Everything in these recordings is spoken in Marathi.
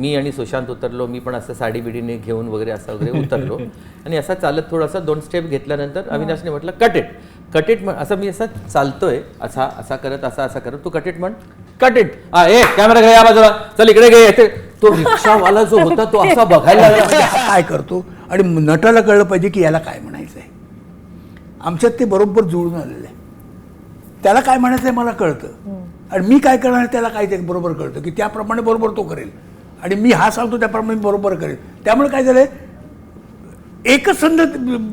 मी आणि सुशांत उतरलो मी पण असं साडी बिडीने घेऊन वगैरे असं वगैरे उतरलो. आणि असा चालत थोडासा दोन स्टेप घेतल्यानंतर अविनाशने म्हटलं कट इट कट इट म्हण असं मी असं चालतोय असा असा करत असा असा करत. तू कट इट म्हण. कट इट हा ए कॅमेरा घे या बाजूला. चल इकडे घे. येते तो रिक्षावाला जो होता तो असा बघायला लागला. काय करतो? आणि नटाला कळलं पाहिजे की याला काय म्हणायचं आहे आमच्यात ते बरोबर जुळून आलेलं आहे. त्याला काय म्हणायचं आहे मला कळतं. आणि मी काय करणार त्याला काय ते बरोबर कळतं की त्याप्रमाणे बरोबर तो करेल. आणि मी हा सांगतो त्याप्रमाणे मी बरोबर करेल त्यामुळे काय झालंय? एकच संध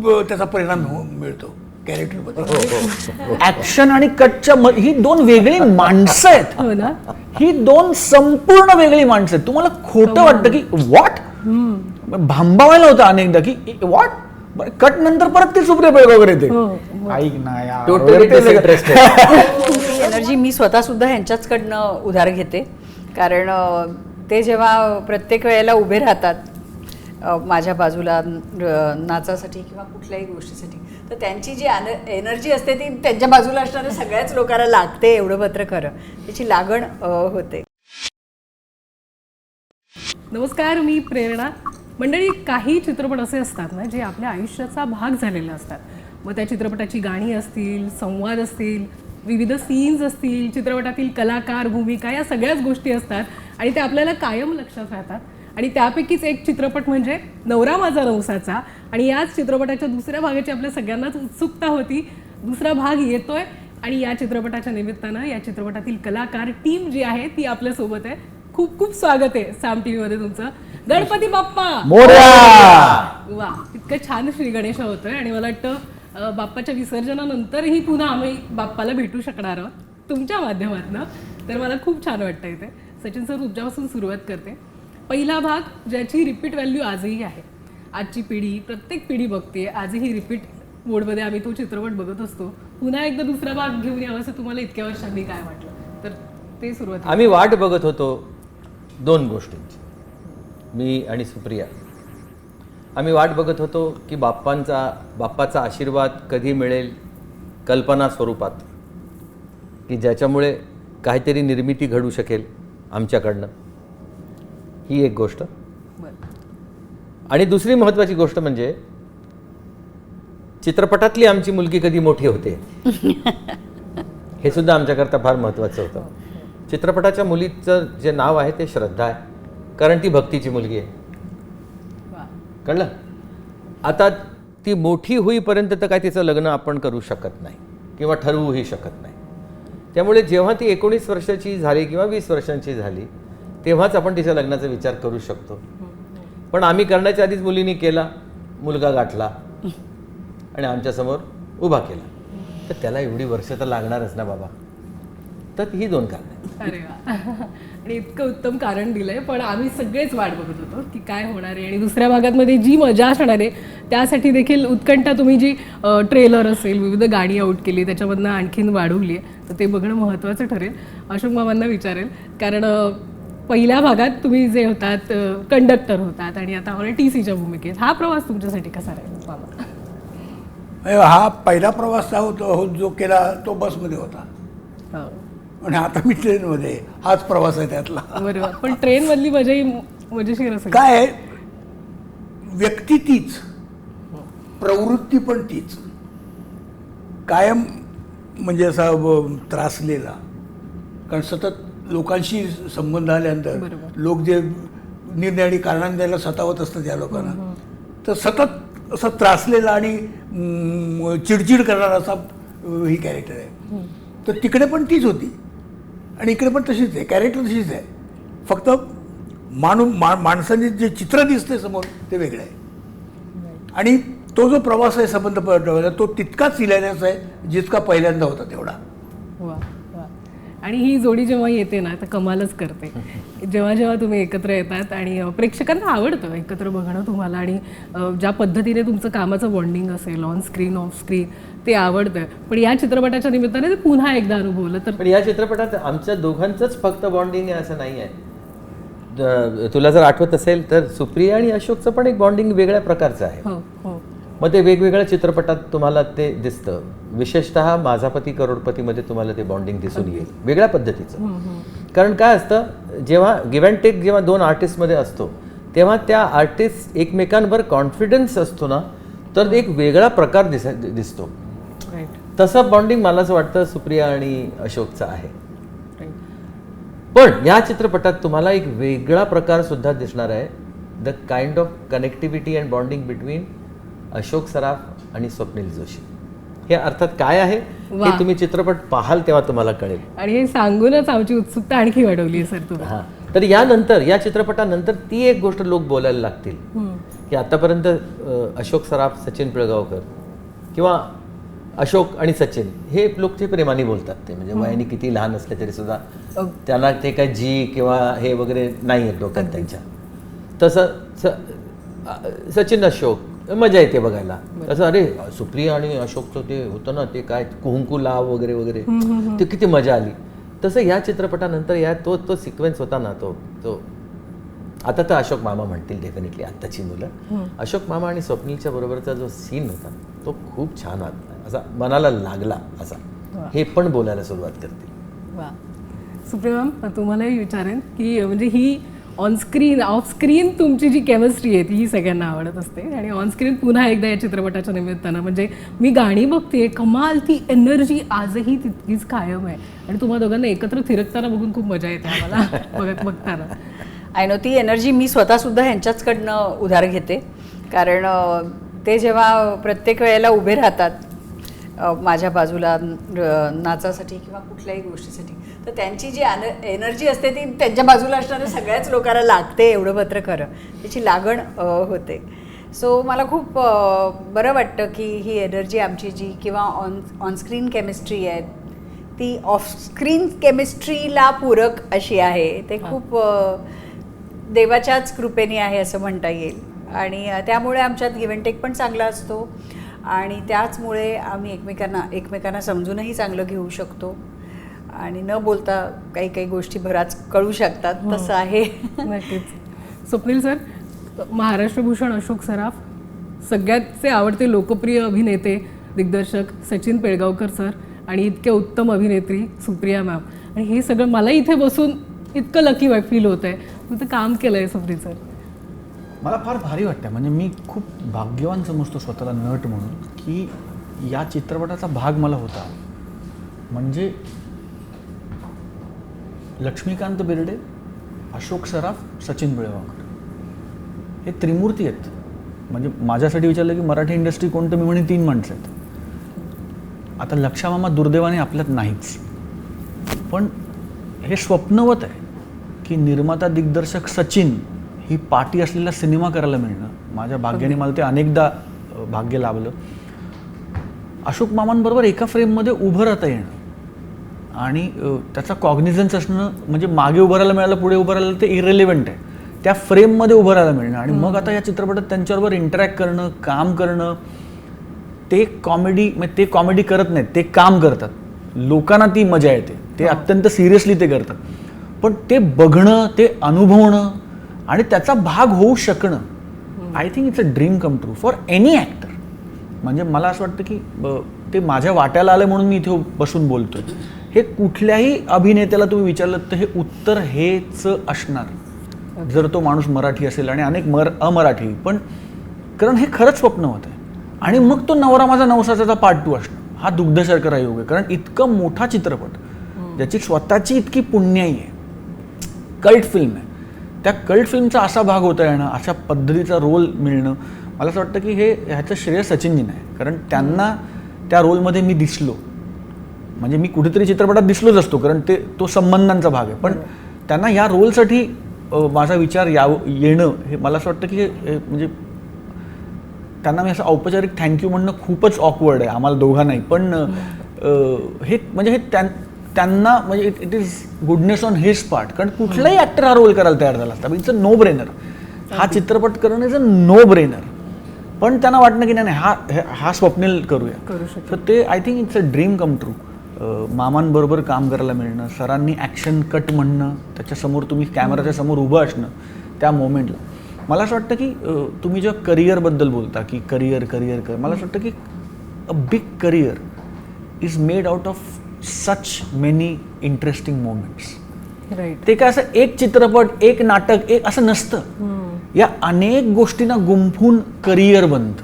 ब- त्याचा परिणाम हो- मिळतो कॅरेक्टरमध्ये ऍक्शन आणि कटच्या ही दोन वेगळी माणसं आहेत. हो ना. ही दोन संपूर्ण वेगळी माणसं आहेत. तुम्हाला खोटं वाटतं की व्हॉट भांबावायला होतं अनेकदा की व्हॉट कट नंतर परत ती सुप्रिया पेग वगैरे येते ऐक ना ते ही एनर्जी मी स्वतः सुद्धा ह्यांच्याचकडनं उधार घेते. कारण ते जेव्हा प्रत्येक वेळेला उभे राहतात माझ्या बाजूला नाचासाठी किंवा कुठल्याही गोष्टीसाठी तर त्यांची जी एनर्जी असते ती त्यांच्या बाजूला असणाऱ्या सगळ्याच लोकांना लागते एवढं मात्र खरं. त्याची लागण होते. नमस्कार मी प्रेरणा. मंडळी काही चित्रपट असे असतात ना जे आपल्या आयुष्याचा भाग झालेले असतात. मग त्या चित्रपटाची गाणी असतील संवाद असतील विविध सीन्स असतील चित्रपटातील कलाकार भूमिका या सगळ्याच गोष्टी असतात आणि त्या आपल्याला कायम लक्षात राहतात. आणि त्यापैकीच एक चित्रपट म्हणजे नवरा माझा नवसाचा. आणि याच चित्रपटाच्या दुसऱ्या भागाची आपल्या सगळ्यांनाच उत्सुकता होती. दुसरा भाग येतोय आणि या चित्रपटाच्या निमित्तानं या चित्रपटातील कलाकार टीम जी आहे ती आपल्यासोबत आहे. खूप खूप स्वागत आहे साम टीव्ही मध्ये तुमचं. गणपती बाप्पा! वा इतकं छान श्री गणेश होतोय आणि मला वाटतं बाप्पाच्या विसर्जनानंतरही पुन्हा आम्ही बाप्पाला भेटू शकणार आहोत तुमच्या माध्यमातनं. तर मला खूप छान वाटतं इथे. सचिन सर तुमच्यापासून सुरुवात करते. पहिला भाग ज्याची रिपीट व्हॅल्यू आजही आहे. आजची पिढी प्रत्येक पिढी बघते आजही रिपीट मोडमध्ये आम्ही तो चित्रपट बघत असतो. पुन्हा एकदा दुसरा भाग घेऊन यावं असं तुम्हाला इतक्या वर्षांनी काय वाटलं? तर ते सुरुवात आम्ही वाट बघत होतो दोन गोष्टींची. मी आणि सुप्रिया. आम्ही वाट बघत होतो की बाप्पांचा बाप्पाचा आशीर्वाद कधी मिळेल कल्पना स्वरूपात की ज्याच्यामुळे काहीतरी निर्मिती घडू शकेल आमच्याकडनं. ही एक गोष्ट. आणि दुसरी महत्त्वाची गोष्ट म्हणजे चित्रपटातली आमची मुलगी कधी मोठी होते? हे सुद्धा आमच्याकरता फार महत्त्वाचं होतं. चित्रपटाच्या मुलीचं जे नाव आहे ते श्रद्धा आहे कारण ती भक्तीची मुलगी आहे. कळलं? आता ती मोठी होईपर्यंत तर काय तिचं लग्न आपण करू शकत नाही किंवा ठरवूही शकत नाही. त्यामुळे जेव्हा ती एकोणीस वर्षाची झाली किंवा वीस वर्षांची झाली तेव्हाच आपण तिच्या लग्नाचा विचार करू शकतो. पण आम्ही करण्याच्या आधीच मुलीने केला मुलगा गाठला आणि आमच्यासमोर उभा केला. तर त्याला एवढी वर्ष तर लागणारच ना बाबा. तर ही दोन कारणं. अरे आणि इतकं उत्तम कारण दिलंय पण आम्ही सगळेच वाट बघत होतो की काय होणार आहे. आणि दुसऱ्या भागातमध्ये जी मजा असणार आहे त्यासाठी देखील उत्कंठा तुम्ही जी ट्रेलर असेल विविध गाणी आउट केली त्याच्यामधनं आणखीन वाढवली आहे तर ते बघणं महत्त्वाचं ठरेल. अशोक मामांना विचारेल. कारण पहिल्या भागात तुम्ही जे होतात कंडक्टर होतात आणि आता आम्हाला टी सीच्या भूमिकेत हा प्रवास तुमच्यासाठी कसा राहील मामा? हा पहिला प्रवास जो होतो जो केला तो बसमध्ये होता. हो. आणि आता मी ट्रेनमध्ये. हाच प्रवास आहे त्यातला. बरोबर पण ट्रेनमधली मजाही मजेशीर असेल. काय व्यक्ती तीच प्रवृत्ती पण तीच. कायम म्हणजे असा त्रासलेला. कारण सतत लोकांशी संबंध आल्यानंतर. लोक जे निर्णय आणि कारणाने द्यायला सतावत असतात या लोकांना. तर सतत असं त्रासलेला आणि चिडचिड करणारा असा ही कॅरेक्टर आहे. तर तिकडे पण तीच होती. आणि इकडे पण तशीच आहे कॅरेक्टर तशीच आहे. फक्त माणूस मा माणसाने जे चित्र दिसते समोर ते वेगळं आहे. आणि तो जो प्रवास आहे संबंध तो तितकाच इल्याचा आहे जितका पहिल्यांदा होता तेवढा. वा वा. आणि ही जोडी जेव्हा येते ना तर कमालच करते. जेव्हा जेव्हा तुम्ही एकत्र येतात आणि प्रेक्षकांना आवडतं एकत्र बघणं तुम्हाला आणि ज्या पद्धतीने तुमचं कामाचं बॉन्डिंग असेल ऑन स्क्रीन ऑफ स्क्रीन ते आवडतं. पण या चित्रपटाच्या निमित्ताने ते पुन्हा एकदा अनुभवलं तर पण या चित्रपटात आमच्या दोघांचंच फक्त बॉन्डिंग आहे असं नाही आहे. तुला जर आठवत असेल तर सुप्रिया आणि अशोकचं पण एक बॉन्डिंग वेगळ्या प्रकारचं आहे. हो हो. मग ते वेगवेगळ्या चित्रपटात तुम्हाला ते दिसतं. विशेषतः माझा पती करोडपतीमध्ये तुम्हाला ते बॉन्डिंग दिसून येईल. वेगळ्या पद्धतीचं. कारण काय असतं जेव्हा गिव्ह अँड टेक जेव्हा दोन आर्टिस्टमध्ये असतो तेव्हा त्या आर्टिस्ट एकमेकांवर कॉन्फिडन्स असतो ना तर एक वेगळा प्रकार दिस दिसतो. तसं बॉन्डिंग मला असं वाटतं सुप्रिया आणि अशोकचं आहे. पण या चित्रपटात तुम्हाला एक वेगळा प्रकार सुद्धा दिसणार आहे. The kind of connectivity and bonding between Ashok Saraf आणि स्वप्नील जोशी. हे अर्थात काय आहे. हे तुम्ही चित्रपट पाहाल तेव्हा तुम्हाला कळेल. आणि हे सांगूनच आमची उत्सुकता आणखी वाढवली सर तुम्ही. हा. तर यानंतर या चित्रपटानंतर ती एक गोष्ट लोक बोलायला लागतील. की आतापर्यंत अशोक सराफ सचिन पिळगावकर किंवा अशोक आणि सचिन हे लोक ते प्रेमाने बोलतात ते. म्हणजे वयाने किती लहान असले तरी सुद्धा त्यांना ते काय जी किंवा हे वगैरे नाही आहेत डोक्यात त्यांच्या. तसं सचिन अशोक मजा येते बघायला. तसं अरे सुप्रिया आणि अशोकचं ते होतं ना ते काय कुंकू लाव वगैरे वगैरे. ते किती मजा आली. तसं या चित्रपटानंतर या तो तो सिक्वेन्स होता ना तो तो. आता तर अशोक मामा म्हणतील डेफिनेटली आत्ताची मुलं. अशोक मामा आणि स्वप्नीलच्या बरोबरचा जो सीन होता तो खूप छान आ- असा मनाला लागला असा. हे पण बोलायला सुरुवात करतील वा. सुप्रिया मॅम तुम्हालाही विचारेन की म्हणजे ही ऑनस्क्रीन ऑफस्क्रीन तुमची जी केमिस्ट्री आहे ती ही सगळ्यांना आवडत असते. आणि ऑनस्क्रीन पुन्हा एकदा या चित्रपटाच्या निमित्तानं म्हणजे मी गाणी बघते कमाल ती एनर्जी आजही तितकीच कायम आहे. आणि तुम्हा दोघांना एकत्र थिरकताना बघून खूप मजा येते आम्हाला बघत बघताना. आय नो ती एनर्जी मी स्वतःसुद्धा ह्यांच्याचकडनं उधार घेते. कारण ते जेव्हा प्रत्येक वेळेला उभे राहतात माझ्या बाजूला नाचासाठी किंवा कुठल्याही गोष्टीसाठी. तर त्यांची जी एनर्जी असते ती त्यांच्या बाजूला असणाऱ्या सगळ्याच लोकांना लागते एवढं मात्र खरं. त्याची लागण होते. सो मला खूप बरं वाटतं की ही एनर्जी आमची जी किंवा ऑन ऑनस्क्रीन केमिस्ट्री आहे ती ऑफस्क्रीन केमिस्ट्रीला पूरक अशी आहे. ते खूप देवाच्याच कृपेने आहे असं म्हणता येईल. आणि त्यामुळे आमच्यात गिव्हन टेक पण चांगला असतो. आणि त्याचमुळे आम्ही एकमेकांना एकमेकांना समजूनही चांगलं घेऊ शकतो. आणि न बोलता काही काही गोष्टी बराच कळू शकतात. तसं आहे. नक्कीच. स्वप्नील सर महाराष्ट्रभूषण अशोक सराफ सगळ्याचे आवडते लोकप्रिय अभिनेते दिग्दर्शक सचिन पेळगावकर सर आणि इतके उत्तम अभिनेत्री सुप्रिया मॅम. आणि हे सगळं मला इथे बसून इतकं लकी वाईट फील होत आहे तुझं काम केलं आहे सुप्रीत सर. मला फार भारी वाटतं म्हणजे मी खूप भाग्यवान समजतो स्वतःला नट म्हणून की या चित्रपटाचा भाग मला होता. म्हणजे लक्ष्मीकांत बिर्डे अशोक सराफ सचिन बेळगावकर. हे त्रिमूर्ती आहेत. म्हणजे माझ्यासाठी विचारलं की मराठी इंडस्ट्री कोणतं? मी म्हणे तीन माणसं आहेत. आता लक्षामामा दुर्दैवाने आपल्यात नाहीच. पण हे स्वप्नवत आहे की निर्माता दिग्दर्शक सचिन ही पाठी असलेला सिनेमा करायला मिळणं. माझ्या भाग्याने मला ते अनेकदा भाग्य लाभलं. अशोक मामांबरोबर एका फ्रेममध्ये उभं राहता येणं आणि त्याचा कॉग्निझन्स असणं म्हणजे मागे उभं राहायला मिळालं पुढे उभं राहिलं ते इरेलिव्हंट आहे. त्या फ्रेममध्ये उभं राहायला मिळणं आणि मग आता या चित्रपटात त्यांच्याबरोबर इंटरॅक्ट करणं काम करणं ते कॉमेडी म्हणजे ते कॉमेडी करत नाहीत ते काम करतात. लोकांना ती मजा येते. ते अत्यंत सिरियसली ते करतात. पण ते बघणं ते अनुभवणं आणि त्याचा भाग होऊ शकणं I think it's a dream come true for any actor म्हणजे मला असं वाटतं की ते माझ्या वाट्याला आलं म्हणून मी इथे बसून बोलतोय. हे कुठल्याही अभिनेत्याला तुम्ही विचारलं तर हे उत्तर हेच असणार. जर तो माणूस मराठी असेल आणि अनेक मर अमराठी पण कारण हे खरंच स्वप्न होतं आणि मग तो नवरा माझा नवसाचा पार्ट टू असणं हा दुग्ध शर्करा योग आहे. कारण इतकं मोठा चित्रपट ज्याची स्वतःची इतकी पुण्याई आहे. कल्ट फिल्म आहे. त्या कल्ट फिल्मचा असा भाग होता येणं अशा पद्धतीचा रोल मिळणं मला असं वाटतं की हे ह्याचं श्रेय सचिनजीनं आहे कारण त्यांना त्या रोलमध्ये मी दिसलो. म्हणजे मी कुठेतरी चित्रपटात दिसलोच असतो कारण ते तो संबंधांचा भाग आहे. पण त्यांना या रोलसाठी माझा विचार याव येणं हे मला असं वाटतं की हे म्हणजे त्यांना मी असं औपचारिक थँक्यू म्हणणं खूपच ऑकवर्ड आहे आम्हाला दोघांनाही. पण हे म्हणजे हे त्यां त्यांना म्हणजे it it is goodness on his part कारण कुठलाही ॲक्टर हा रोल करायला तयार झाला असता. इट्स अ नो ब्रेनर हा चित्रपट करणं इज अ नो ब्रेनर पण त्यांना वाटणं की नाही नाही, हा हे- स्वप्नील करूया. करू शकतो. तर ते I think it's a dream come true मामांबरोबर काम करायला मिळणं सरांनी ॲक्शन कट म्हणणं त्याच्यासमोर तुम्ही कॅमेराच्या समोर उभं असणं त्या मोमेंटला मला असं वाटतं की तुम्ही जेव्हा करिअरबद्दल बोलता की करिअर करिअर कर मला असं वाटतं की a big career is made out of such many interesting moments. ते काय असं एक चित्रपट एक नाटक एक असं नसतं. या अनेक गोष्टींना गुंफून करिअर बनतं.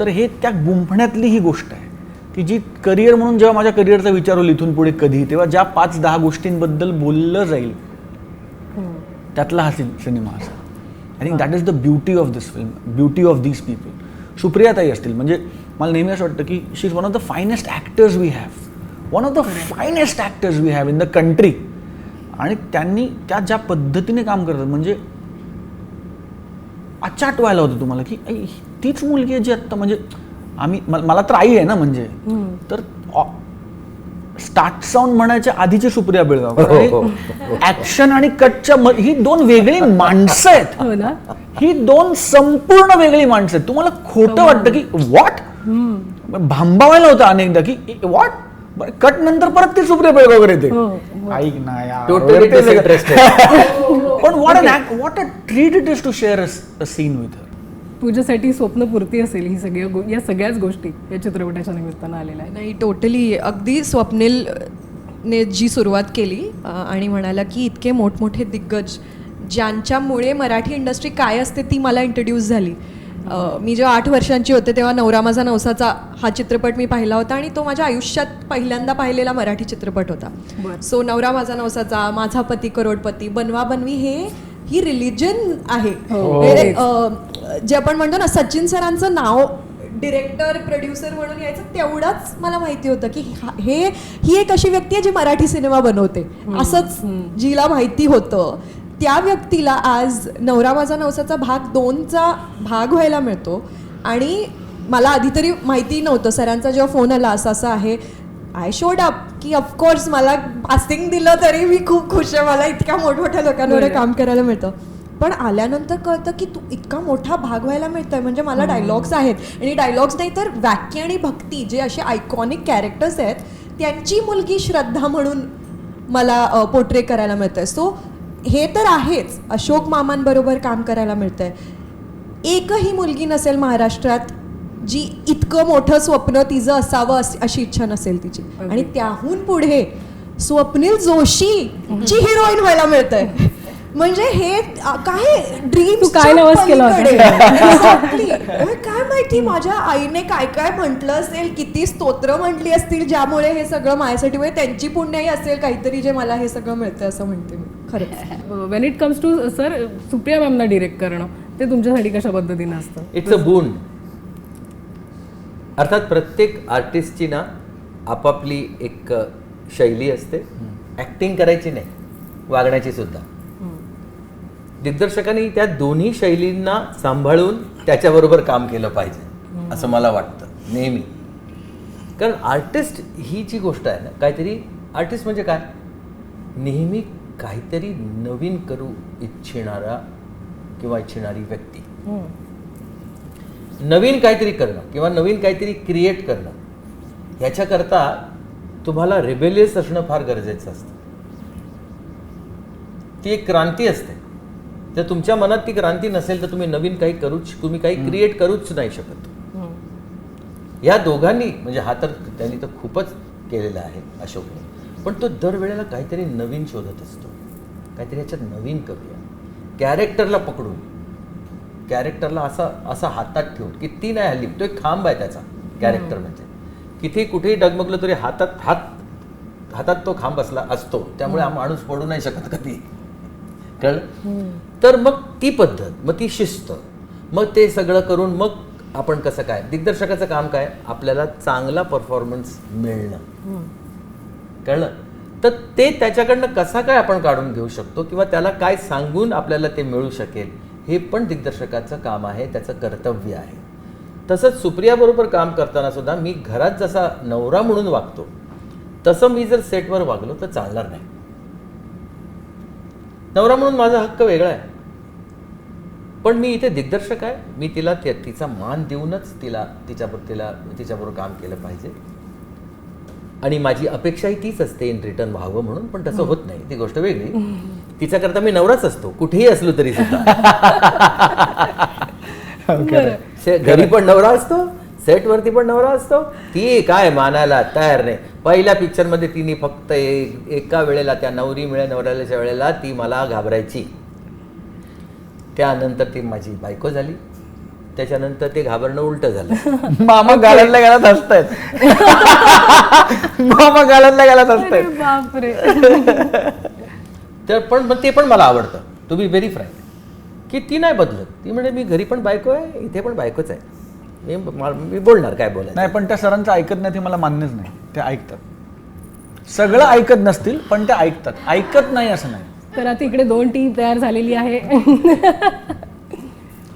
तर हे त्या गुंफण्यातली ही गोष्ट आहे. की जी करिअर म्हणून जेव्हा माझ्या करिअरचा विचार होईल इथून पुढे कधी तेव्हा ज्या पाच दहा गोष्टींबद्दल बोललं जाईल त्यातला हा सिन- सिनेमा असा. I think that is the beauty of this film beauty of these people सुप्रियाताई असतील म्हणजे मला नेहमी असं वाटतं की she is one of the finest actors we have one of the finest actors we have in the country आणि त्यांनी त्या ज्या पद्धतीने काम करतात म्हणजे अचाट व्हायला होतं तुम्हाला की तीच मुलगी आहे जी आत्ता म्हणजे आम्ही मला तर आई आहे ना म्हणजे. तर स्टार्ट साऊंड म्हणायच्या आधीची सुप्रिया बेळगाव हो, हो, ऍक्शन आणि कटच्या म- ही दोन वेगळी माणसं आहेत. हो ना. ही दोन संपूर्ण वेगळी माणसं आहेत. तुम्हाला खोटं वाटतं की व्हॉट भांबावायला होतं अनेकदा की कट नंतर परत ती सुप्रिया बेळगावकर येते. हो, ऐक ना यार. टोटली डिसइंटरेस्टेड पण what an what a treat it is to share a scene with her तुझ्यासाठी स्वप्नपूर्ती असेल ही सगळ्या गो- या सगळ्याच गोष्टी या चित्रपटाच्या निमित्तानं आलेल्या आहेत. नाही टोटली अगदी स्वप्नील ने जी सुरुवात केली अ, आणि म्हणाला की इतके मोठमोठे दिग्गज ज्यांच्यामुळे मराठी इंडस्ट्री काय असते ती मला इंट्रोड्यूस झाली. मी जेव्हा आठ वर्षांची होते तेव्हा नवरा माझा नवसाचा हा चित्रपट मी पाहिला होता आणि तो माझ्या आयुष्यात पहिल्यांदा पाहिलेला मराठी चित्रपट होता. सो नवरा माझा नवसाचा माझा पती करोडपती बनवा बनवी हे ही रिलिजन आहे. म्हणजे, अ, जे आपण म्हणतो ना सचिन सरांचं नाव डिरेक्टर प्रोड्युसर म्हणून यायचं तेवढंच मला माहिती होतं की हा- हे ही एक अशी व्यक्ती आहे जी मराठी सिनेमा बनवते. असंच जिला माहिती होतं. त्या व्यक्तीला आज नवरा माझा नवसाचा भाग दोनचा भाग व्हायला मिळतो. आणि मला आधी तरी माहिती नव्हतं सरांचा जेव्हा फोन आला असं असं आहे आय शोड अप की ऑफकोर्स मला पासिंग दिलं तरी मी खूप खुश आहे मला इतक्या मोठमोठ्या लोकांवर काम करायला मिळतं. पण आल्यानंतर कळतं की तू इतका मोठा भाग व्हायला मिळतोय म्हणजे मला डायलॉग्स आहेत. आणि डायलॉग्स नाही तर वाक्य आणि भक्ती जे असे आयकॉनिक कॅरेक्टर्स आहेत त्यांची मुलगी श्रद्धा म्हणून मला पोर्ट्रे करायला मिळतंय. सो हे तर आहेच. अशोक मामांबरोबर काम करायला मिळतंय. एकही मुलगी नसेल महाराष्ट्रात जी इतकं मोठं स्वप्न तिचं असावं अस- अशी इच्छा नसेल तिची. आणि त्याहून पुढे स्वप्नील जोशी ची हिरोईन व्हायला मिळतंय. म्हणजे हे काय ड्रीम काय नवस केलं होतं? काय माहिती माझ्या आईने काय काय म्हटलं असेल किती स्तोत्र म्हटली असतील ज्यामुळे हे सगळं माझ्यासाठी म्हणजे त्यांची पुण्याही असेल काहीतरी जे मला हे सगळं मिळतंय असं म्हणते मी खरंच. When it comes to sir Supriya मॅमना direct करणं ते तुमच्यासाठी कशा पद्धतीनं असतं? इट्स अ बून अर्थात प्रत्येक आर्टिस्टची ना आपापली एक शैली असते. ॲक्टिंग करायची नाही वागण्याची सुद्धा. दिग्दर्शकांनी त्या दोन्ही शैलींना सांभाळून त्याच्याबरोबर काम केलं पाहिजे असं मला वाटतं नेहमी. कारण आर्टिस्ट ही जी गोष्ट आहे ना काहीतरी आर्टिस्ट म्हणजे काय? नेहमी काहीतरी नवीन करू इच्छिणारा किंवा इच्छिणारी व्यक्ती. नवीन काहीतरी करणं किंवा नवीन काहीतरी क्रिएट करणं ह्याच्याकरता तुम्हाला रिबेलियस असणं फार गरजेचं असतं. ती एक क्रांती असते. जर तुमच्या मनात ती क्रांती नसेल तर तुम्ही नवीन काही करूच तुम्ही काही क्रिएट करूच नाही शकत. या दोघांनी म्हणजे हा तर त्यांनी तर खूपच केलेला आहे अशोकने. पण तो दरवेळेला काहीतरी नवीन शोधत असतो. काहीतरी ह्याच्यात नवीन करूया कॅरेक्टरला पकडून. कॅरेक्टरला असा असा हातात ठेवून किती नाही हल्ली तो एक खांब आहे त्याचा कॅरेक्टर म्हणजे. किती कुठेही डगमगलं तरी हातात हात हातात तो खांब असला असतो. त्यामुळे हा. माणूस पडू नाही शकत कधी. कळ तर मग ती पद्धत मग ती शिस्त मग ते सगळं करून मग आपण कसं काय दिग्दर्शकाचं काम काय? आपल्याला चांगला परफॉर्मन्स मिळणं. कळलं. तर ते त्याच्याकडनं कसा काय आपण काढून घेऊ शकतो किंवा त्याला काय सांगून आपल्याला ते मिळू शकेल हे पण दिग्दर्शकाचं काम आहे त्याचं कर्तव्य आहे. तसंच सुप्रियाबरोबर काम करताना सुद्धा मी घरात जसा नवरा म्हणून वागतो तसं मी जर सेटवर वागलो तर चालणार नाही. नवरा म्हणून माझा हक्क वेगळा आहे. पण मी इथे दिग्दर्शक आहे मी तिला तिचा मान देऊनच तिला तिच्याबरोबर तिला तिच्याबरोबर काम केलं पाहिजे. आणि माझी अपेक्षाही तीच असते इन रिटर्न व्हावं म्हणून पण तसं होत नाही. ती गोष्ट वेगळी. तिच्याकरता मी नवराच असतो. कुठेही असलो तरी सुद्धा. घरी पण नवरा असतो सेटवरती पण नवरा असतो. ती काय मानायला तयार नाही. पहिल्या पिक्चरमध्ये तिने फक्त एका वेळेला त्या नवरी मिळे नवऱ्याच्या वेळेला ती मला घाबरायची. त्यानंतर ती माझी बायको झाली. त्याच्यानंतर ते घाबरणं उलट झालं. मामा गाड्यातल्या गाड्यात हसतायत. मामा गाड्यातल्या गाड्यात अरे हसतायत. तर पण पण ते पण मला आवडतं. टू बी व्हेरी फ्रँक की ती नाही बदलत. ती म्हणजे मी घरी पण बायको आहे इथे पण बायकोच आहे. मी मी बोलणार काय बोलायचं. नाही पण त्या सरांचं ऐकत नाही ते मला मान्यच नाही. ते ऐकतात. सगळं ऐकत नसतील पण ते ऐकतात. ऐकत नाही असं नाही. तर आता इकडे दोन टीम तयार झालेली आहे.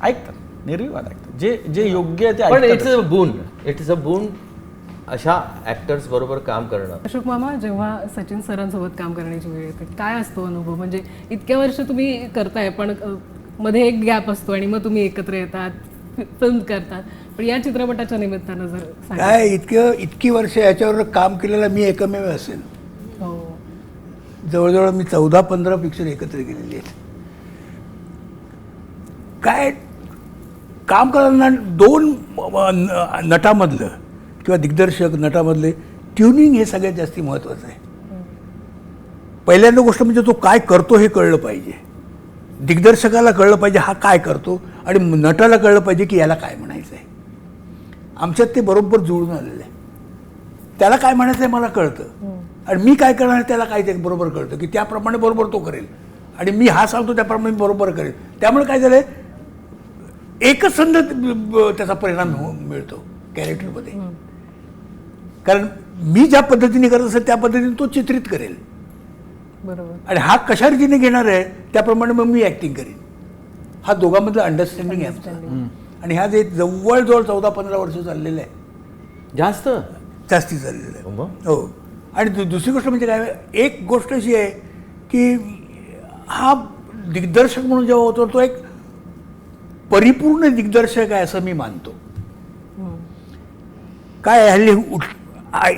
ऐकतात. निर्विवाद ऐकतात जे जे योग्य आहे ते पण इट्स अ बून इट इज अ बून अशा ऍक्टर्स बरोबर काम करणं. अशोक मामा जेव्हा सचिन सरांसोबत काम करण्याची वेळ येते काय असतो अनुभव? म्हणजे इतक्या वर्ष तुम्ही करताय पण अ, मध्ये एक गॅप असतो आणि मग तुम्ही एकत्र येतात फिल्म करतात. पण या चित्रपटाच्या निमित्तानं जर सांगा काय इतकं इतकी वर्ष याच्यावर काम केलेलं मी एकमेव असेल. हो. जवळजवळ मी चौदा पंधरा पिक्चर एकत्र केलेली आहेत. काय काम करताना दोन नटामधलं किंवा दिग्दर्शक नटामधले ट्युनिंग हे सगळ्यात जास्ती महत्त्वाचं आहे. पहिल्यांदा गोष्ट म्हणजे तो काय करतो हे कळलं पाहिजे. दिग्दर्शकाला कळलं पाहिजे हा काय करतो आणि नटाला कळलं पाहिजे की याला काय म्हणायचं आहे. आमच्यात ते बरोबर जुळून आलेलं आहे. त्याला काय म्हणायचं आहे मला कळतं. आणि मी काय करणार आहे त्याला काय ते बरोबर कळतं की त्याप्रमाणे बरोबर तो करेल. आणि मी हा सांगतो त्याप्रमाणे मी बरोबर करेल. त्यामुळे काय झालंय? एकच संध त्याचा परिणाम हो- मिळतो कॅरेक्टरमध्ये कारण मी ज्या पद्धतीने करत असेल त्या पद्धतीने तो चित्रित करेल. बरोबर. आणि हा कशा रीतीने घेणार आहे त्याप्रमाणे मग मी ॲक्टिंग करीन. हा दोघांमधलं अंडरस्टँडिंग आहे आमचं. आणि ह्या जे जवळजवळ चौदा पंधरा वर्ष चाललेलं आहे. जास्त? जास्ती चाललेलं आहे? हो. आणि दु- दुसरी गोष्ट म्हणजे काय एक गोष्ट अशी आहे की हा दिग्दर्शक म्हणून जेव्हा होतो तो एक परिपूर्ण दिग्दर्शक आहे असं मी मानतो. काय हल्ली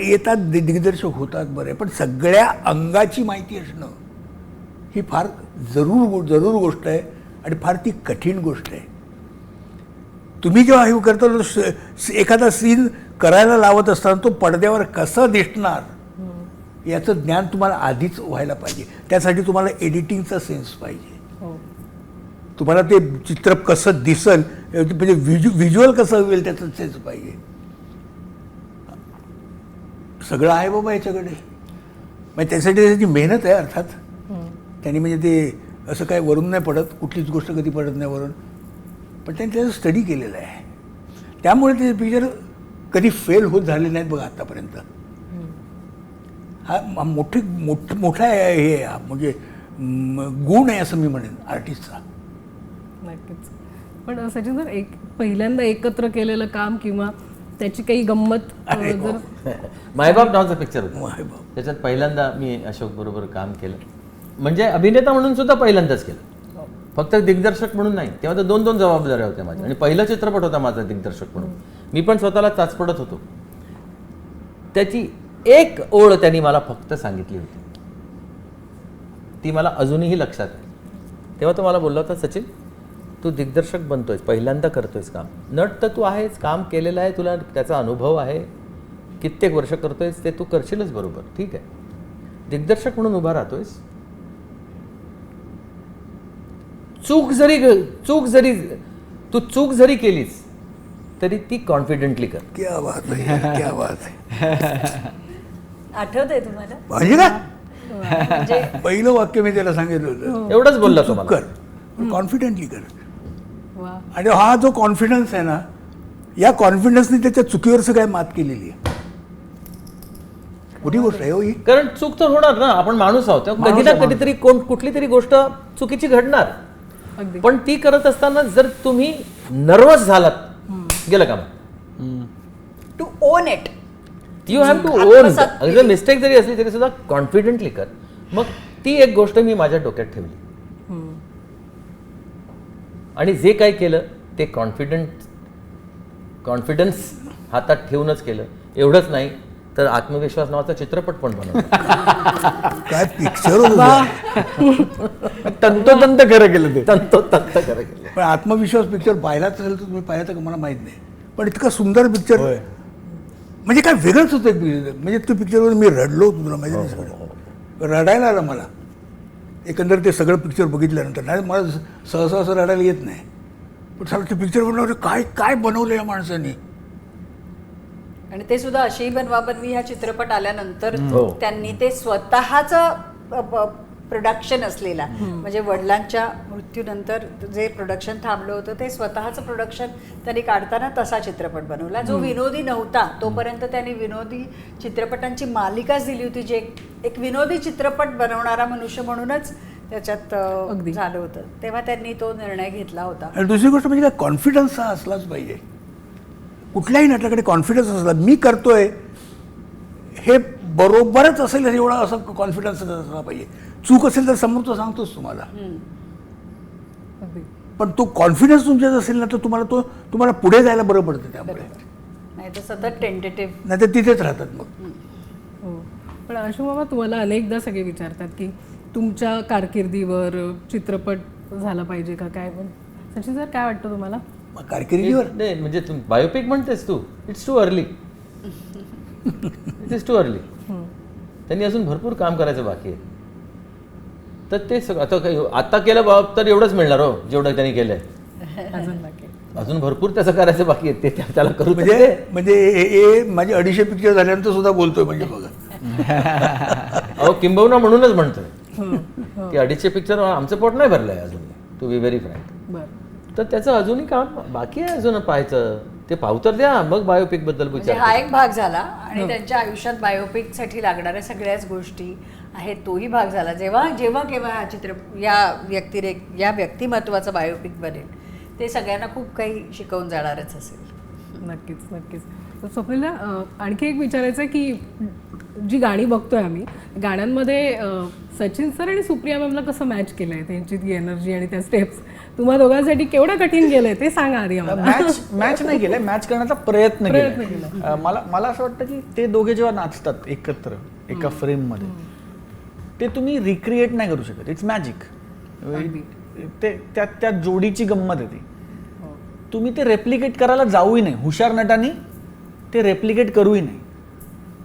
येतात दिग्दर्शक होतात बरे पण सगळ्या अंगाची माहिती असणं ही फार जरूर जरूर गोष्ट आहे आणि फार ती कठीण गोष्ट आहे. तुम्ही जेव्हा हे करता एखादा सीन करायला लावत असताना तो पडद्यावर कसं दिसणार? याचं ज्ञान तुम्हाला आधीच व्हायला पाहिजे. त्यासाठी तुम्हाला एडिटिंगचा सेन्स पाहिजे. तुम्हाला ते चित्र कसं दिसल म्हणजे व्हिज्यु व्हिज्युअल कसं होईल त्याचं सेन्स पाहिजे. सगळं आहे बाबा याच्याकडे. म्हणजे त्यासाठी त्याची मेहनत आहे अर्थात. त्यांनी म्हणजे ते असं काय वरून नाही पडत कुठलीच गोष्ट कधी पडत नाही वरून. पण त्यांनी त्याचं स्टडी केलेलं आहे. त्यामुळे ते पिक्चर कधी फेल होत झाले नाहीत बघा आतापर्यंत. हा मोठी मोठ मोठा आहे हे म्हणजे गुण आहे असं मी म्हणेन आर्टिस्टचा नक्कीच. पण सचिन सर एक पहिल्यांदा एकत्र केलेलं काम किंवा त्याची काही गंमत अरे हो. जर मायबाप नावाचा पिक्चर होता. माय बाप. त्याच्यात पहिल्यांदा मी अशोक बरोबर काम केलं. म्हणजे अभिनेता म्हणून सुद्धा पहिल्यांदाच केलं. फक्त दिग्दर्शक म्हणून नाही. तेव्हा तर दोन दोन जबाबदाऱ्या होत्या माझ्या. आणि पहिला चित्रपट होता माझा दिग्दर्शक म्हणून. मी पण स्वतःला चाचपडत होतो. त्याची एक ओळ त्यांनी मला फक्त सांगितली होती. ती मला अजूनही लक्षात आहे. तेव्हा तो मला बोलला होता सचिन तू दिग्दर्शक बनतोयस पहिल्यांदा करतोयस काम. नट तर तू आहेस काम केलेलं आहे तुला त्याचा अनुभव आहे. कित्येक वर्ष करतोयस ते तू करशीलच बरोबर ठीक आहे. दिग्दर्शक म्हणून उभा राहतोयस. चूक जरी चूक जरी तू चूक जरी केलीस तरी ती कॉन्फिडेंटली कर. क्या बात आहे क्या बात आहे आठवत आहे तुम्हाला म्हणजे का म्हणजे पहिलं वाक्य मी त्याला सांगितलं होतं. एवढंच बोलला तुम्हाला. कर कॉन्फिडेंटली कर. आणि हा जो कॉन्फिडन्स आहे ना या कॉन्फिडन्सने त्याच्या चुकीवर सगळ्या मात केलेली आहे. मोठी गोष्ट आहे हो ही? कारण चूक तर होणार ना आपण माणूस आहोत. तेव्हा कधी ना कधीतरी कोण कुठली तरी गोष्ट चुकीची घडणार. अगदी. पण ती करत असताना जर तुम्ही नर्वस झालात गेलं का मग? To own it you have to own जर मिस्टेक जरी असली तरी सुद्धा कॉन्फिडेंटली कर. मग ती एक गोष्ट मी माझ्या डोक्यात ठेवली. आणि जे काय केलं ते कॉन्फिडंट कॉन्फिडन्स हातात ठेवूनच केलं. एवढंच नाही तर आत्मविश्वास नावाचा चित्रपट पण बनवला. काय पिक्चर होतं तंतोतंत खरं केलं ते. तंतोतंत खरं केलं. पण आत्मविश्वास पिक्चर पाहिलाच असेल तर तुम्ही पाहिला तर मला माहीत नाही. पण इतका सुंदर पिक्चर. म्हणजे काय वेगळंच होतं एक. म्हणजे तो पिक्चरवर मी रडलो तुला माहिती नाही सगळं. रडायला आलं मला. एकंदर ते सगळं पिक्चर बघितल्यानंतर. नाही मला सहसा असं रडायला येत नाही. पण सगळं ते पिक्चर बनवलं काय काय बनवलं या माणसाने? आणि ते सुद्धा अशी बनवाबनवी हा चित्रपट आल्यानंतर हो. त्यांनी ते स्वतःच प्रोडक्शन असलेला. म्हणजे वडिलांच्या मृत्यूनंतर जे प्रोडक्शन थांबलं होतं ते स्वतःचं प्रोडक्शन त्यांनी काढताना तसा चित्रपट बनवला. जो विनोदी नव्हता तोपर्यंत त्यांनी विनोदी चित्रपटांची मालिकाच दिली होती जे एक- विनोदी चित्रपट बनवणारा मनुष्य म्हणूनच त्याच्यात अगदी. झालं होतं. तेव्हा त्यांनी तो निर्णय घेतला होता. आणि दुसरी गोष्ट म्हणजे काय कॉन्फिडन्स हा असलाच पाहिजे. कुठल्याही नटाकडे कॉन्फिडन्स असला मी करतोय हे बरोबरच असेल एवढा असं कॉन्फिडन्स असला पाहिजे. चूक असेल तर समोरचा सांगतोच तुम्हाला. पण तो कॉन्फिडन्स तुमच्यात असेल ना तर तुम्हाला तो तुम्हाला पुढे जायला बरं पडतं त्यामुळे. नाही तर सतत टेंटेटिव्ह नाही तर तिथेच राहतात मग. हो. पण अशोक बाबा तुम्हाला अनेकदा सगळे विचारतात की तुमच्या कारकिर्दीवर चित्रपट झाला पाहिजे का काय? पण सचिन सर काय वाटतं तुम्हाला? मग कारकिर्दीवर? नाही म्हणजे तू बायोपिक म्हणतेस तू. It's too early it is too early त्यांनी अजून भरपूर काम करायचं बाकी आहे. तर ते सगळं आता काही आता केलं बाब तर एवढंच मिळणार हो जेवढं त्यांनी केलंय. अजून बाकी. अजून भरपूर त्याचं करायचं बाकी आहे ते त्या- त्याला करू म्हणजे. म्हणजे हे- हे माझे अडीचशे पिक्चर झाल्यानंतर सुद्धा बोलतोय म्हणजे बघा. अहो किंबहुना म्हणूनच म्हणतोय. की अडीचशे पिक्चर आमचं पोट नाही भरलंय अजून टू बी व्हेरी फ्रँक बरं. तर त्याचं अजूनही काम बाकी आहे अजून पाहायचं. ते पाहू तर द्या मग बायोपिकबद्दल म्हणजे विचार हा एक भाग झाला आणि त्यांच्या आयुष्यात बायोपिकसाठी लागणाऱ्या सगळ्याच गोष्टी आहेत तोही भाग झाला. जेव्हा जेव्हा केव्हा हा चित्र या व्यक्तिरेख या व्यक्तिमत्वाचा बायोपिक बनेल ते सगळ्यांना खूप काही शिकवून जाणारच असेल. नक्कीच नक्कीच. स्वप्नीला आणखी एक विचारायचं आहे की जी गाणी बघतोय आम्ही गाण्यांमध्ये सचिन सर आणि सुप्रिया मॅमला कसं मॅच केलंय? त्यांची ती एनर्जी आणि त्या स्टेप्स तुम्हा दोघांसाठी केवढं कठीण गेलंय ते सांगा आधी आम्हाला. मॅच मॅच नाही केलंय मॅच करण्याचा प्रयत्न प्रयत्न केला मला मला असं वाटतं की ते दोघे जेव्हा नाचतात एकत्र एका फ्रेममध्ये ते तुम्ही रिक्रिएट नाही करू शकत. इट्स मॅजिक ते त्या त्या जोडीची गंमत आहे ती. तुम्ही ते रेप्लिकेट करायला जाऊही नाही. हुशार नटांनी ते रेप्लिकेट करूही नाही.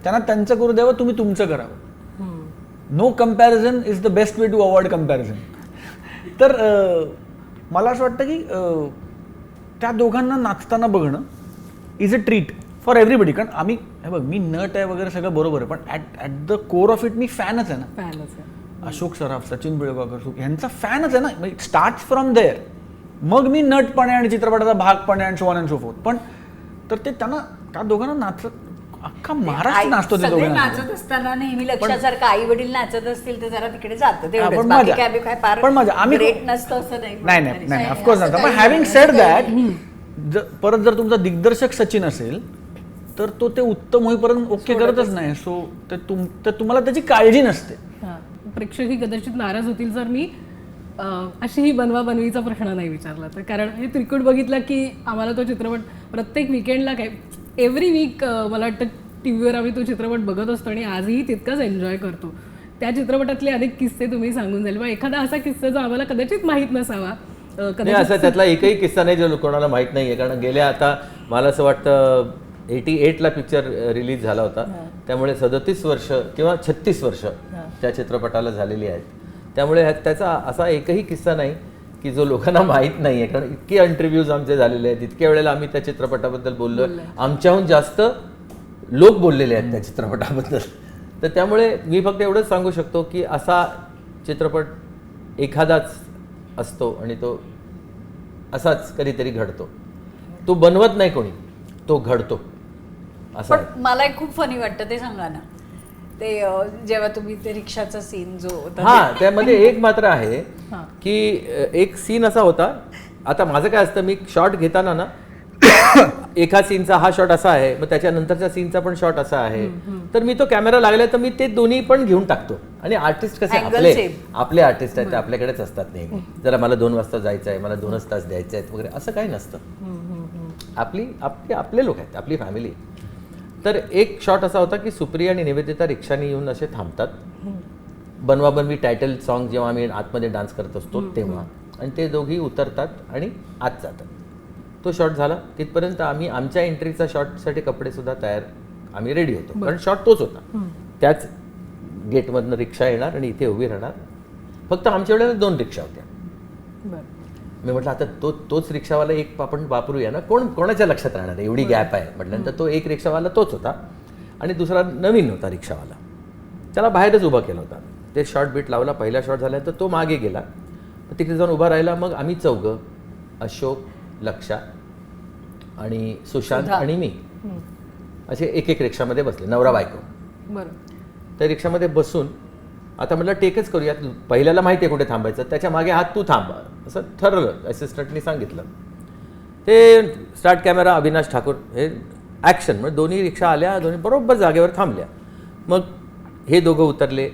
त्यांना त्यांचं करू द्यावं तुम्ही तुमचं करावं. No comparison is the best way to avoid comparison तर मला असं वाटतं की त्या दोघांना नाचताना बघणं is a treat for everybody कारण आम्ही हे बघ मी नट आहे वगैरे सगळं बरोबर आहे पण at at the core of it मी फॅनच आहे ना. फॅनच आहे. अशोक सराफ सचिन बिळगावकर सु- यांचा फॅनच आहे ना. स्टार्ट फ्रॉम देअर मग मी नटपणे आणि चित्रपटाचा भागपणे आणि अँड सो फोर्थ पण तर ते त्यांना त्या दोघांना नाचत अख्खा महाराष्ट्र नाचतो ते नाचत असताना नेहमी लक्षासारखं आई वडील नाचत असतील तर जरा तिकडे जातं तेवढंच. पण मजा. आम्ही काय फार पण मजा. आम्ही- ग्रेट नसतं असं नाही. नाही नाही नाही ऑफकोर्स नसतं. पण हॅव्हिंग सेड दॅट परत जर तुमचा दिग्दर्शक सचिन असेल तर तो ते उत्तम होईपर्यंत ओके करतच नाही. सो ते तुम तर तुम्हाला त्याची काळजी नसते. हां. प्रेक्षकही कदाचित नाराज होतील जर मी अशी ही बनवा बनवीचा प्रश्न नाही विचारला तर. कारण हे त्रिकूट बघितला की आम्हाला तो चित्रपट प्रत्येक विकेंडला काय एव्हरी वीक मला वाटतं टी व्हीवर आम्ही तो चित्रपट बघत असतो आणि आजही तितकाच एन्जॉय करतो. त्या चित्रपटातले अनेक किस्से तुम्ही सांगून झाले. मग एखादा असा किस्सा जो आम्हाला कदाचित माहीत नसावा नाही कदाचित असा त्यातला एकही किस्सा नाही जो कोणाला माहीत नाहीये. कारण गेल्या आता मला असं वाटतं एटी एटला पिक्चर रिलीज झाला होता. त्यामुळे सदतीस वर्ष किंवा छत्तीस वर्ष त्या चित्रपटाला झालेली आहेत. त्यामुळे त्याचा असा एकही किस्सा नाही की जो लोकांना माहीत नाही आहे कारण इतके इंटरव्ह्यूज आमचे झालेले आहेत. इतक्या वेळेला आम्ही त्या चित्रपटाबद्दल बोललो आमच्याहून जास्त लोक बोललेले आहेत त्या चित्रपटाबद्दल. तर त्यामुळे मी फक्त एवढंच सांगू शकतो की असा चित्रपट एखादाच असतो आणि तो असाच कधीतरी घडतो. तो बनवत नाही कोणी तो घडतो. असा पण मला एक खूप फनी वाटतं ते सांगा ना ते जेव्हा तुम्ही ते रिक्षाचा सीन जो होता हा त्यामध्ये एक मात्र आहे की एक सीन असा होता. आता माझं काय असतं मी शॉट घेताना ना एका सीनचा हा शॉट असा आहे मग त्याच्यानंतरच्या सीनचा पण शॉट असा आहे. तर मी तो कॅमेरा लागला तर मी ते दोन्ही पण घेऊन टाकतो. आणि आर्टिस्ट कसे आपले. आपले आर्टिस्ट आहेत ते आपल्याकडेच असतात नेहमी. जरा मला दोन वाजता जायचं आहे मला दोनच तास द्यायचे आहेत वगैरे असं काही नसतं. आपली आपले आपले लोक आहेत आपली फॅमिली तर एक शॉट असा होता की सुप्रिया आणि निवेदिता रिक्षाने येऊन असे थांबतात. बनवा बनवी टायटल सॉन्ग जेव्हा आम्ही आतमध्ये डान्स करत असतो तेव्हा. आणि ते दोघी उतरतात आणि आत जातात. तो शॉट झाला. तिथपर्यंत आम्ही आमच्या एंट्रीचा शॉटसाठी कपडे सुद्धा तयार आम्ही रेडी होतो. कारण शॉट तोच होता. त्याच गेटमधनं रिक्षा येणार आणि इथे उभी राहणार. फक्त आमच्या वेळेला दोन रिक्षा होत्या. मी म्हटलं आता तो तोच रिक्षावाला एक आपण वापरूया ना? कोण कोणाच्या लक्षात राहणार आहे? एवढी गॅप आहे. म्हटल्यानंतर तो एक रिक्षावाला तोच होता आणि दुसरा नवीन होता रिक्षावाला. त्याला बाहेरच उभा केला होता. ते शॉर्ट बीट लावला पहिला शॉट झाल्यानंतर तो मागे गेला. तिकडे जाऊन उभा राहिला. मग आम्ही चौघं अशोक लक्षा आणि सुशांत. आणि मी असे एक एक रिक्षामध्ये बसले. नवरा बायको. बरं. त्या रिक्षामध्ये बसून आता म्हटलं टेकच करूया पहिल्याला माहिती आहे कुठे थांबायचं. त्याच्यामागे हात तू थांब असं ठरवलं असिस्टंटनी सांगितलं. ते स्टार्ट कॅमेरा अविनाश ठाकूर. हे ॲक्शन म्हणजे दोन्ही रिक्षा आल्या दोन्ही बरोबर जागेवर थांबल्या. मग हे दोघं उतरले.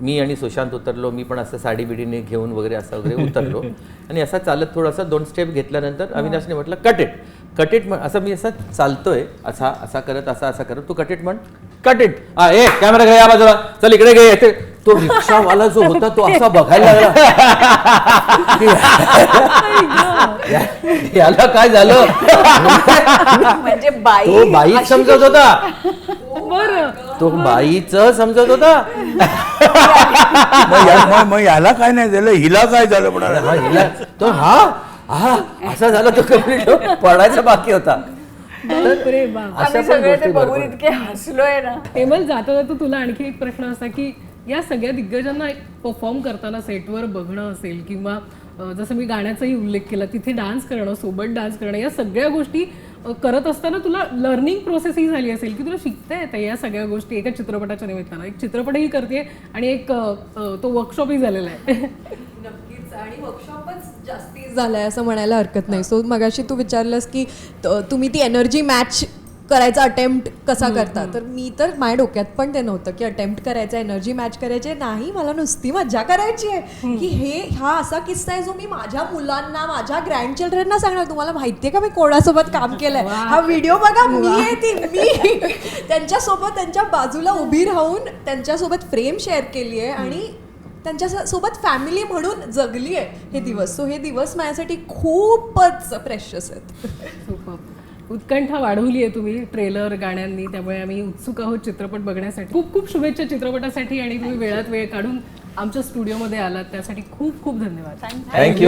मी आणि सुशांत उतरलो. मी पण असं साडी बिडीने घेऊन वगैरे असं वगैरे उतरलो. आणि असं चालत थोडंसं दोन स्टेप घेतल्यानंतर अविनाशने म्हटलं कटेट कटेट म्हण असं मी असं चालतोय. असा असा करत असा असा करत. तू कटेट म्हण. कटेट हा ए कॅमेरा घे या बाजूला. चल इकडे घे. तो रिक्षावाला जो होता तो असा बघायला लागला. याला काय झालं? म्हणजे बाई तो बाईच अशी समजत होता. तो बाईच समजत होता. मग या- मग- मग याला काय नाही झालं? हिला काय झालं म्हणाला? हा, हिला- तो हा हा असा झाला तो कंप्लीट पडायचा बाकी होता. बापरे बाप अशा आम्ही पण सगळे ते गोष्टी बघून भरपूर. इतके हसलोय ना. हेमल जाता जाता तुला आणखी एक प्रश्न असा की या सगळ्या दिग्गजांना परफॉर्म करताना सेटवर बघणं असेल किंवा जसं मी गाण्याचाही उल्लेख केला तिथे डान्स करणं सोबत डान्स करणं या सगळ्या गोष्टी करत असताना तुला लर्निंग प्रोसेस ही झाली असेल की तुला शिकता येतं या सगळ्या गोष्टी एका चित्रपटाच्या निमित्तानं. एक चित्रपटही करते आणि एक तो वर्कशॉपही झालेला आहे. नक्कीच. आणि वर्कशॉपच जास्ती आहे असं म्हणायला हरकत नाही. सो मगाशी तू विचारलंस की तुम्ही ती एनर्जी मॅच करायचा अटेम्प्ट कसा करता? तर मी तर माझ्या डोक्यात पण ते नव्हतं की अटेम्प्ट करायचा एनर्जी मॅच करायची. नाही मला नुसती मज्जा करायची आहे. की हे हा असा किस्सा आहे जो मी माझ्या मुलांना माझ्या ग्रँड चिल्ड्रनना सांगणार. तुम्हाला माहितीये का मी कोणासोबत काम केलंय? हा व्हिडिओ बघा मी आहे ती मी. त्यांच्यासोबत त्यांच्या बाजूला उभी राहून त्यांच्यासोबत फ्रेम शेअर केली आहे आणि त्यांच्यासोबत फॅमिली म्हणून जगली आहे. हे दिवस. सो हे दिवस माझ्यासाठी खूपच प्रेशस आहेत. उत्कंठा वाढवली आहे तुम्ही ट्रेलर गाण्यांनी. त्यामुळे आम्ही उत्सुक आहोत चित्रपट बघण्यासाठी. खूप खूप शुभेच्छा चित्रपटासाठी आणि तुम्ही वेळात वेळ काढून आमच्या स्टुडिओमध्ये आलात. त्यासाठी खूप खूप धन्यवाद. थँक्यू